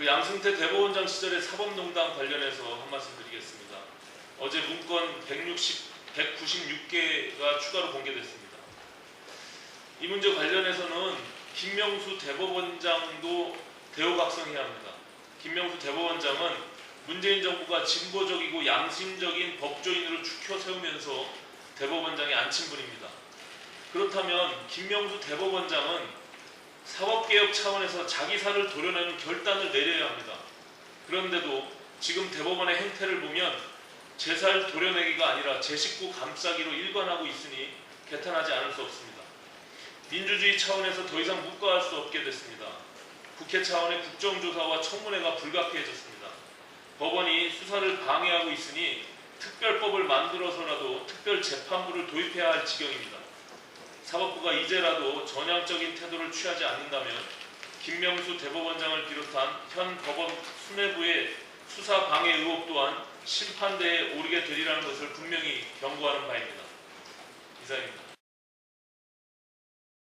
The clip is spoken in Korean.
그 양승태 대법원장 시절의 사법농단 관련해서 한 말씀 드리겠습니다. 어제 문건 160, 196개가 추가로 공개됐습니다. 이 문제 관련해서는 김명수 대법원장도 대우각성해야 합니다. 김명수 대법원장은 문재인 정부가 진보적이고 양심적인 법조인으로 추켜 세우면서 대법원장에 앉힌 분입니다. 그렇다면 김명수 대법원장은 사법개혁 차원에서 자기 살을 도려내는 결단을 내려야 합니다. 그런데도 지금 대법원의 행태를 보면 제살 도려내기가 아니라 제 식구 감싸기로 일관하고 있으니 개탄하지 않을 수 없습니다. 민주주의 차원에서 더 이상 묵과할 수 없게 됐습니다. 국회 차원의 국정조사와 청문회가 불가피해졌습니다. 법원이 수사를 방해하고 있으니 특별법을 만들어서라도 특별재판부를 도입해야 할 지경입니다. 사법부가 이제라도 전향적인 태도를 취하지 않는다면 김명수 대법원장을 비롯한 현 법원 수뇌부의 수사 방해 의혹 또한 심판대에 오르게 되리라는 것을 분명히 경고하는 바입니다. 이상입니다.